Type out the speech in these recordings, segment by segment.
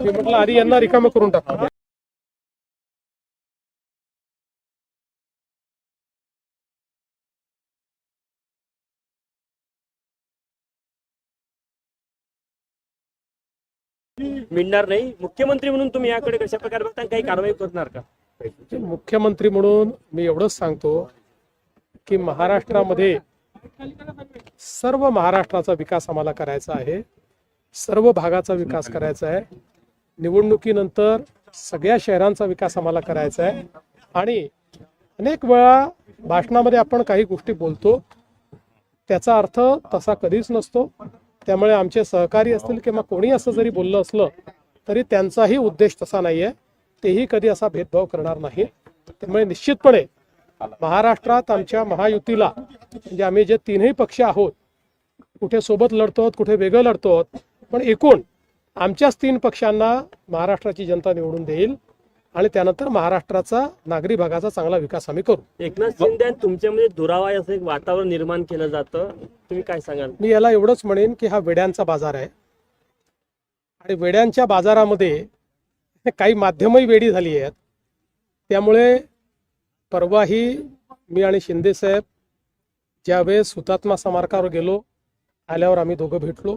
मी म्हटलं आधी यांना रिकामं करून टाकतो. मिळणार नाही. मुख्यमंत्री म्हणून तुम्ही याकडे कशा प्रकारे बघता आणि काही कारवाई करणार का? मुख्यमंत्री म्हणून मी एवढंच सांगतो की महाराष्ट्रामध्ये सर्व महाराष्ट्राचा विकास आम्हाला करायचा आहे. सर्व भागाचा विकास करायचा आहे. निवडणुकीनंतर सगळ्या शहरांचा विकास आम्हाला करायचा आहे. आणि अनेक वेळा भाषणामध्ये आपण काही गोष्टी बोलतो त्याचा अर्थ तसा कधीच नसतो. त्यामुळे आमचे सहकारी असतील किंवा कोणी असं जरी बोललं असलं तरी त्यांचाही उद्देश तसा नाही आहे तेही कधी असा भेदभाव करणार नाही. त्यामुळे निश्चितपणे महाराष्ट्रात आमच्या महायुतीला म्हणजे आम्ही जे तीनही पक्ष आहोत कुठे सोबत लढतो आहोत, कुठे वेगळं लढतो आहोत, पण एकूण आमच्याच तीन पक्षांना महाराष्ट्राची जनता निवडून देईल आणि त्यानंतर महाराष्ट्राचा नागरी भागाचा चांगला विकास आम्ही करू. एकनाथ शिंदे तुमच्यामध्ये दुरावा असं एक वातावरण निर्माण केलं जातं. तुम्ही काय सांगाल? मी याला एवढंच म्हणेन की हा वेड्यांचा बाजार आहे. आणि वेड्यांच्या बाजारामध्ये काही माध्यमही वेडी झाली आहेत. त्यामुळे परवाही मी आणि शिंदे साहेब ज्यावेळेस हुतात्मा स्मारकावर गेलो आल्यावर आम्ही दोघं भेटलो.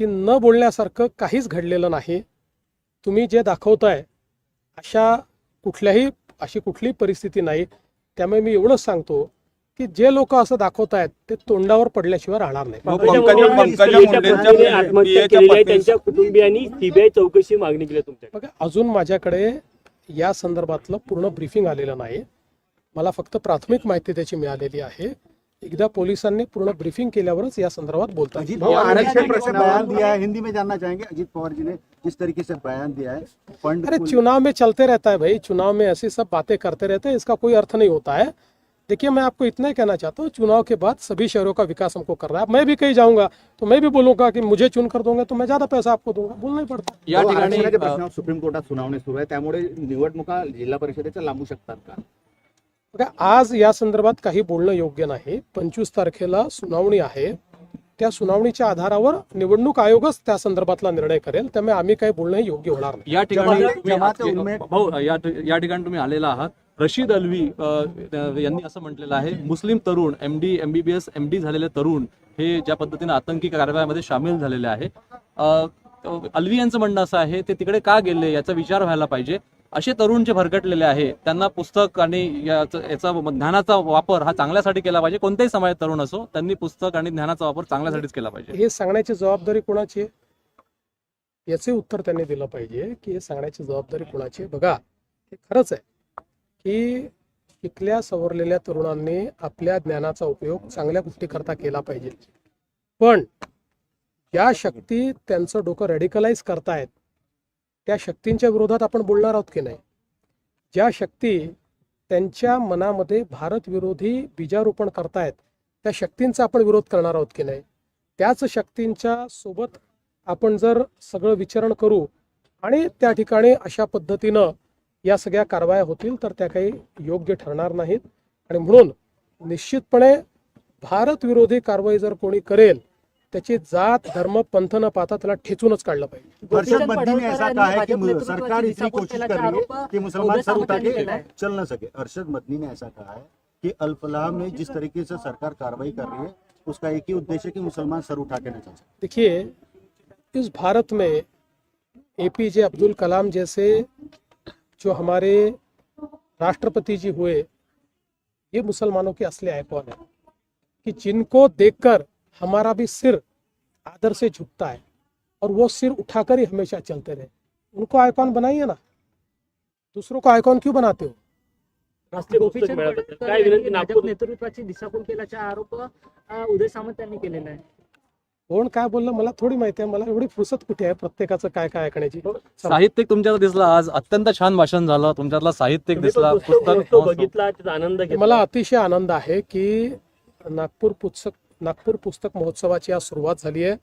की न बोलण्यासारखं काहीच घडलेलं नाही. तुम्ही जे दाखवताय अशा कुठल्याही अशी कुठलीही परिस्थिती नाही. त्यामुळे मी एवढंच सांगतो की जे लोक असं दाखवत आहेत ते तोंडावर पडल्याशिवाय राहणार नाही. त्यांच्या कुटुंबियांनी सीबीआय चौकशी मागणी केली तुमच्या बघा अजून माझ्याकडे या संदर्भातलं पूर्ण ब्रीफिंग आलेलं नाही. मला फक्त प्राथमिक माहिती त्याची मिळालेली आहे. एकदा पोलिसांनी पूर्ण ब्रीफिंग केल्यावरच या संदर्भात बोलता अजीत पवार आरक्षण प्रश्न बयान दिया है हिंदी में जानना चाहेंगे? अजीत पवार जी ने जिस तरीके से बयान दिया है फंड अरे चुनाव में चलते रहता है भाई चुनाव में ऐसी सब बातें करते रहते हैं इसका कोई अर्थ नहीं होता है। देखिए मैं आपको इतना ही कहना चाहता हूँ चुनाव के बाद सभी शहरों का विकास हमको कर रहा है। मैं भी कहीं जाऊँगा तो मैं भी बोलूँगा कि मुझे चुन कर दोगे तो मैं ज़्यादा पैसा आपको दूँगा बोलना ही पड़ता है। या हो, ठिकाणी सुप्रीम कोर्टात सुनावणी सुरू आहे त्यामुळे निवडणुका जिल्हा परिषदेच्या लांबू शकतात का? आज या संदर्भात काही बोलणं योग्य नाही. पंचवीस तारखेला सुनावणी आहे. त्या सुनावणीच्या आधारावर निवडणूक आयोगच त्या संदर्भातला निर्णय करेल. त्यामुळे आम्ही काही बोलणं हे योग्य होणार नाही. या ठिकाणी भाऊ या या ठिकाणी तुम्ही आलेला आहात. रशीद अलवी यांनी असं म्हटलेलं आहे मुस्लिम तरुण M D M B B S M D झालेले तरुण हे ज्या पद्धतीने आतंकी कारवायामध्ये सामील झालेले आहे. अलवी यांचं म्हणणं असं आहे ते तिकडे का गेले? याचा विचार व्हायला पाहिजे. असे तरुण जे भरकटलेले आहे त्यांना पुस्तक आणि याचा ज्ञानाचा वापर हा चांगल्यासाठी केला पाहिजे. कोणत्याही समाजात तरुण असो त्यांनी पुस्तक आणि ज्ञानाचा वापर चांगल्यासाठीच केला पाहिजे. हे सांगण्याची जबाबदारी कोणाची आहे? याचे उत्तर त्यांनी दिलं पाहिजे की हे सांगण्याची जबाबदारी कोणाची आहे? बघा हे खरंच आहे की इथल्या सवरलेल्या तरुणांनी आपल्या ज्ञानाचा उपयोग चांगल्या गोष्टीकरता केला पाहिजे. पण ज्या शक्ती त्यांचं डोकं रेडिकलाइज करतायत त्या शक्तींच्या विरोधात आपण बोलणार आहोत की नाही? ज्या शक्ती त्यांच्या मनामध्ये भारत विरोधी बीजारोपण करतायत त्या शक्तींचा आपण विरोध करणार आहोत की नाही? त्याच शक्तींच्या सोबत आपण जर सगळं विचारण करू आणि त्या ठिकाणी अशा पद्धतीनं या सगळ्या कारवाया होतील तर त्या काही योग्य ठरणार नाहीत. आणि म्हणून निश्चितपणे भारत विरोधी कारवाई जर कोणी करेल त्याची जात धर्म पंथ न पाहता त्याला ठेचूनच काढलं पाहिजे. हर्षद बद्दी ने ऐसा कहा है कि भाजप नेतृत्वाची सरकार इतनी दिशाभूल कोशिश केल्याचा कर रही आरोप है कि मुसलमान उदय सर सामंत उठा यांनी के केला है. चल न सके. हर्षद मदनी ने ऐसा कहा है कि अल्फलाह में जिस तरीके से सरकार कार्रवाई कर रही है उसका एक ही उद्देश्य है कि मुसलमान सर उठा के न चल। सके देखिए इस भारत में एपीजे अब्दुल कलाम जैसे जो हमारे राष्ट्रपति जी हुए ये मुसलमानों के असली आइकॉन है कि जिनको देखकर हमारा भी सिर आदर से झुकता है और वो सिर उठाकर ही हमेशा चलते रहे। उनको आइकॉन बनाइए ना। दूसरों को आइकॉन क्यों बनाते हो? काय विनंती यांनी भाजप नागपूर नेतृत्वाची दिशाभूल केल्याचा आरोप अ, उदय सामंत यांनी केलेला आहे. कोण काय बोललं? मला थोडी माहिती आहे. मला एवढी फुरसत कुठे आहे? प्रत्येकाचं काय काय ऐकण्याची? चला. साहित्यिक तुमच्यात दिसला. आज अत्यंत छान भाषण झालं. तुमच्यातला साहित्यिक दिसला. पुस्तक. बघितला त्याचा आनंद घेतला. मला अतिशय आनंद आहे की नागपूर पुस्तक नागपूर पुस्तक महोत्सवाची आज सुरुवात झाली आहे.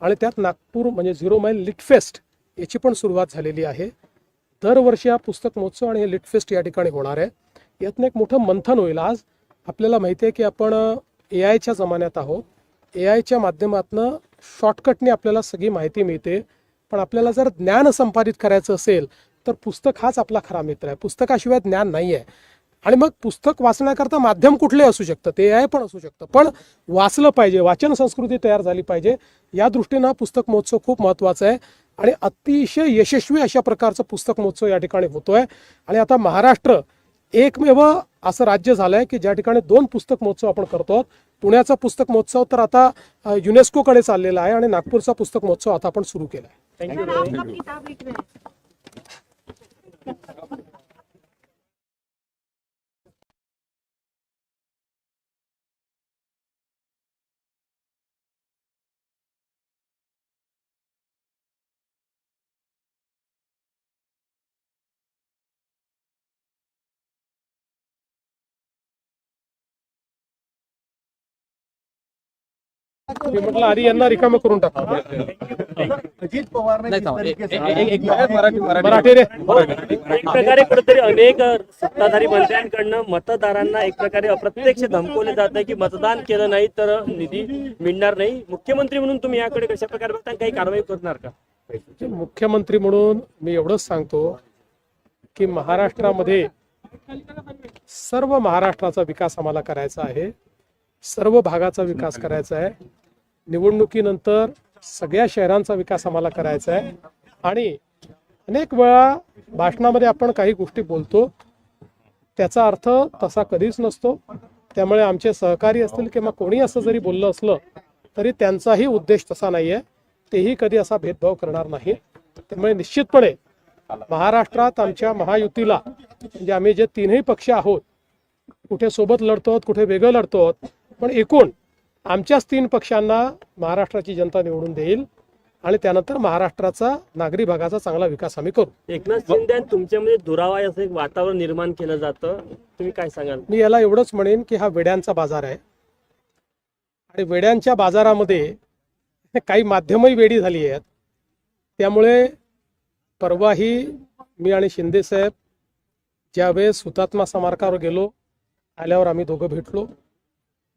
आणि त्यात नागपूर म्हणजे झिरो माईल लिटफेस्ट याची पण सुरुवात झालेली आहे. दरवर्षी हा पुस्तक महोत्सव आणि हे लिटफेस्ट या ठिकाणी होणार आहे. यातनं एक मोठं मंथन होईल आज. आपल्याला माहिती आहे की आपण ए आयच्या जमान्यात आहोत. ए आयच्या माध्यमातून शॉर्टकटने आपल्याला सगळी माहिती मिळते. पण आपल्याला जर ज्ञान संपादित करायचं असेल तर पुस्तक हाच आपला खरा मित्र आहे. पुस्तकाशिवाय ज्ञान नाही आहे आणि मग पुस्तक वाचण्याकरता माध्यम कुठले असू शकतं? ते आहे पण असू शकतं. पण वाचलं पाहिजे वाचन संस्कृती तयार झाली पाहिजे. या दृष्टीनं हा पुस्तक महोत्सव खूप महत्त्वाचा आहे. आणि अतिशय यशस्वी अशा प्रकारचं पुस्तक महोत्सव या ठिकाणी होतोय. आणि आता महाराष्ट्र एकमेव असं राज्य झालं आहे की ज्या ठिकाणी दोन पुस्तक महोत्सव आपण करतो. पुण्याचा पुस्तक महोत्सव तर आता युनेस्कोकडे चाललेला आहे आणि नागपूरचा पुस्तक महोत्सव आता आपण सुरू केला आहे थँक्यू मी म्हटलं आधी यांना रिकामं करून टाका. अजित पवार एक- मराठी रे. प्रकारे कुठेतरी अनेक सत्ताधारी मंत्र्यांकडनं मतदारांना एक प्रकारे अप्रत्यक्ष धमकवले जात आहे की मतदान केलं नाही तर निधी मिळणार नाही. मुख्यमंत्री म्हणून तुम्ही याकडे कशा प्रकारे बघता काही कारवाई करणार का? मुख्यमंत्री म्हणून मी एवढंच सांगतो की महाराष्ट्रामध्ये सर्व महाराष्ट्राचा विकास आम्हाला करायचा आहे. सर्व भागाचा विकास करायचा आहे. निवडणुकीनंतर सगळ्या शहरांचा विकास आम्हाला करायचा आहे. आणि अनेक वेळा भाषणामध्ये आपण काही गोष्टी बोलतो. त्याचा अर्थ तसा कधीच नसतो. त्यामुळे आमचे सहकारी असतील किंवा कोणी असं जरी बोललं असलं तरी त्यांचाही उद्देश तसा नाही आहे तेही कधी असा भेदभाव करणार नाही. त्यामुळे निश्चितपणे महाराष्ट्रात आमच्या महायुतीला म्हणजे आम्ही जे तीनही पक्ष आहोत कुठे सोबत लढतो कुठे वेगळं लढतो पण एकूण आमच्याच तीन पक्षांना महाराष्ट्राची जनता निवडून देईल आणि त्यानंतर महाराष्ट्राचा नागरी भागाचा चांगला विकास आम्ही करू. एकनाथ शिंदे तुमच्यामध्ये दुरावा असं एक वातावरण निर्माण केलं जातं. तुम्ही काय सांगाल? मी याला एवढंच म्हणेन की हा वेड्यांचा बाजार आहे. आणि वेड्यांच्या बाजारामध्ये काही माध्यमही वेडी झाली आहेत. त्यामुळे परवाही मी आणि शिंदे साहेब ज्यावेळेस हुतात्मा स्मारकावर गेलो आल्यावर आम्ही दोघं भेटलो.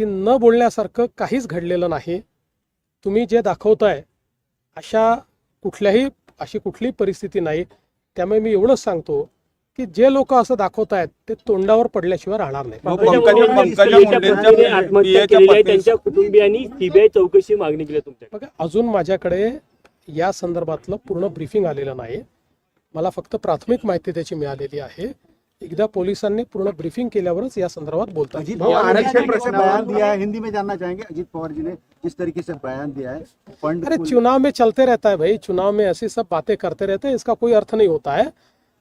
की न बोलण्यासारखं काहीच घडलेलं नाही. तुम्ही जे दाखवताय अशा कुठल्याही अशी कुठलीही परिस्थिती नाही. त्यामुळे मी एवढंच सांगतो की जे लोक असं दाखवत आहेत ते तोंडावर पडल्याशिवाय राहणार नाही. चौकशी मागणी केली बघा अजून माझ्याकडे या संदर्भातलं पूर्ण ब्रीफिंग आलेलं नाही. मला फक्त प्राथमिक माहिती त्याची मिळालेली आहे. एकदा पोलिसांनी पूर्ण ब्रीफिंग केल्यावरच या संदर्भात बोलता अजीत पवार आरक्षण बयान दिया है हिंदी में जानना चाहेंगे? अजीत पवार जी ने जिस तरीके से बयान दिया है? फंड अरे चुनाव में चलते रहता है भाई। चुनाव में ऐसी सब बातें करते रहते हैं इसका कोई अर्थ नहीं होता है।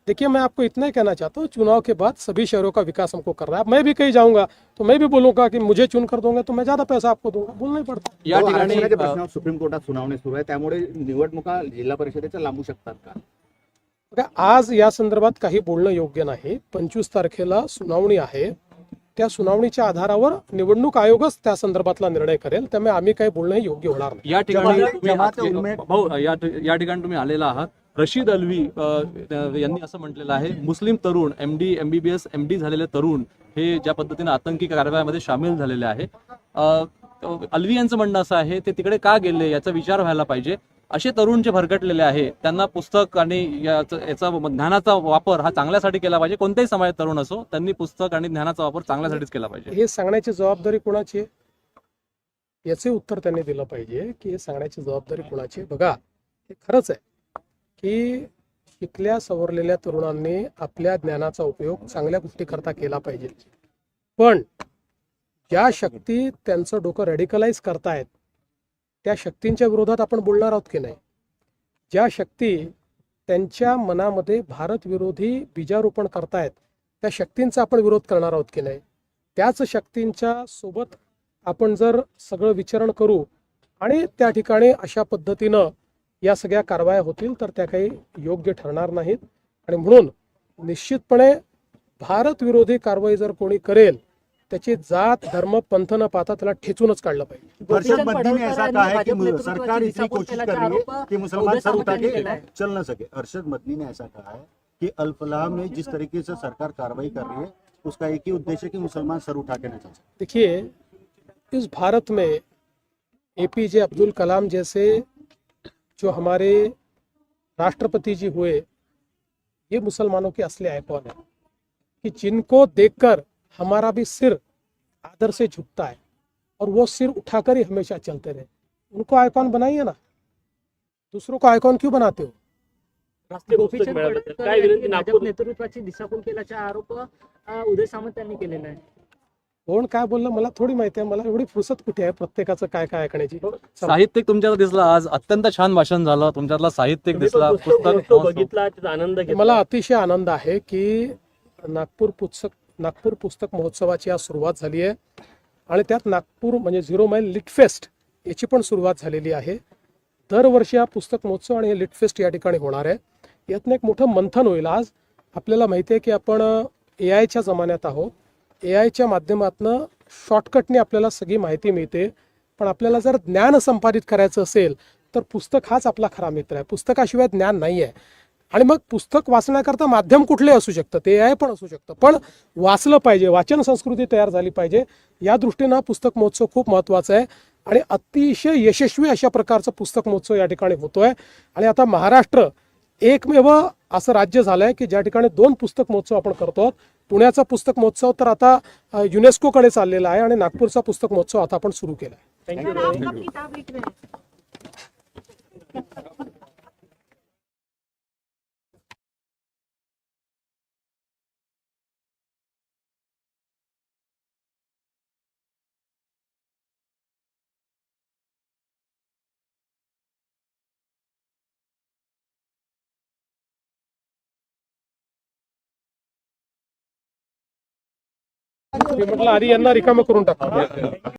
देखिए मैं आपको इतना ही कहना चाहता हूँ चुनाव के बाद सभी शहरों का विकास हमको कर रहा है। मैं भी कहीं जाऊँगा तो मैं भी बोलूँगा कि मुझे चुन कर दोगे तो मैं ज़्यादा पैसा आपको दूँगा। बोलना ही पड़ता है। या ठिकाणी सुप्रीम कोर्टात सुनावणी सुरू आहे त्यामुळे निवडणुका जिल्हा परिषदेच्या लांबू शकतात का? आज या संदर्भात काही बोलणं योग्य नाही. पंचवीस तारखेला सुनावणी आहे. त्या सुनावणीच्या आधारावर निवडणूक आयोगच त्या संदर्भातला निर्णय करेल. त्यामुळे आम्ही काही बोलणं हे योग्य होणार नाही. या ठिकाणी भाऊ या या ठिकाणी तुम्ही आलेला आहात. रशीद अल्वी यांनी असं म्हटलेलं आहे मुस्लिम तरुण M D M B B S M D झालेले तरुण हे ज्या पद्धतीने आतंकी कारवायामध्ये सामील झालेले आहे. अल्वी यांचं म्हणणं असं आहे ते तिकडे का गेले? याचा विचार व्हायला पाहिजे. असे तरुण जे भरकटलेले आहे त्यांना पुस्तक आणि याचा ज्ञानाचा वापर हा चांगल्यासाठी केला पाहिजे. कोणत्याही समाजात तरुण असो त्यांनी पुस्तक आणि ज्ञानाचा वापर चांगल्यासाठीच केला पाहिजे. हे सांगण्याची जबाबदारी कोणाची आहे? याचे उत्तर त्यांनी दिलं पाहिजे की हे सांगण्याची जबाबदारी कोणाची आहे? बघा हे खरंच आहे की शिकल्या सवरलेल्या तरुणांनी आपल्या ज्ञानाचा उपयोग चांगल्या गोष्टीकरता केला पाहिजे. पण ज्या शक्ती त्यांचं डोकं रेडिकलाइज करतायत त्या शक्तींच्या विरोधात आपण बोलणार आहोत की नाही? ज्या शक्ती त्यांच्या मनामध्ये भारत विरोधी बीजारोपण करतायत त्या शक्तींचा आपण विरोध करणार आहोत की नाही? त्याच शक्तींच्या सोबत आपण जर सगळं विचारण करू आणि त्या ठिकाणी अशा पद्धतीनं या सगळ्या कारवाया होतील तर त्या काही योग्य ठरणार नाहीत. आणि म्हणून निश्चितपणे भारत विरोधी कारवाई जर कोणी करेल त्याची जात धर्म पंथ न पाहता त्याला ठेचूनच काढलं पाहिजे. ने ऐसा कहा है कि सरकार इतनी कोशिश कर रही है कि मुसलमान सर उठा के चल न सके. अरशद मदनी ने ऐसा कहा है कि अल्फलाह में जिस तरीके से सरकार कार्रवाई कर रही है उसका एक ही उद्देश्य है कि मुसलमान सर उठा के न चल सके. देखिए इस भारत में ए एपीजे अब्दुल कलाम जैसे जो हमारे राष्ट्रपति जी हुए ये मुसलमानों के असली आइकॉन है कि जिनको देखकर हमारा भी सिर आदर से झुकता है और वो सिर उठाकर ही हमेशा चलते रहे। उनको आइकॉन बनाइए ना। दूसरों को आइकॉन क्यों बनाते हो? नेतृत्वाची दिशाभूल केल्याचा आरोप अ, उदय सामंत यांनी केलेला आहे. कोण काय बोललं? मला थोडी माहिती आहे. मला एवढी फुरसत कुठे आहे? प्रत्येकाचं काय काय ऐकण्याची चला. साहित्यिक तुमच्याला दिसला. आज अत्यंत छान भाषण झालं. तुमच्यातला साहित्यिक दिसला. पुस्तक. बघितला आनंद घेतला. मला अतिशय आनंद आहे की नागपूर पुस्तक नागपूर पुस्तक महोत्सवाची आज सुरुवात झाली आहे. आणि त्यात नागपूर म्हणजे झिरो माईल लिटफेस्ट याची पण सुरुवात झालेली आहे. दरवर्षी हा पुस्तक महोत्सव आणि लिटफेस्ट या ठिकाणी होणार आहे. यातनं एक मोठं मंथन होईल आज. आपल्याला माहिती आहे की आपण ए आयच्या जमान्यात आहोत. ए आयच्या माध्यमातनं शॉर्टकटने आपल्याला सगळी माहिती मिळते. पण आपल्याला जर ज्ञान संपादित करायचं असेल तर पुस्तक हाच आपला खरा मित्र आहे. पुस्तकाशिवाय ज्ञान नाही आहे आणि मग पुस्तक वाचण्याकरता माध्यम कुठले असू शकतं ते आहे पण असू शकतं. पण वाचलं पाहिजे वाचन संस्कृती तयार झाली पाहिजे या दृष्टीनं पुस्तक महोत्सव खूप महत्त्वाचा आहे. आणि अतिशय यशस्वी अशा प्रकारचं पुस्तक महोत्सव या ठिकाणी होतोय. आणि आता महाराष्ट्र एकमेव असं राज्य झालं आहे की ज्या ठिकाणी दोन पुस्तक महोत्सव आपण करतो. पुण्याचा पुस्तक महोत्सव तर आता युनेस्कोकडे चाललेला आहे आणि नागपूरचा पुस्तक महोत्सव आता आपण सुरू केला आहे थँक्यू मी म्हटलं आधी यांना रिकामं करून टाका.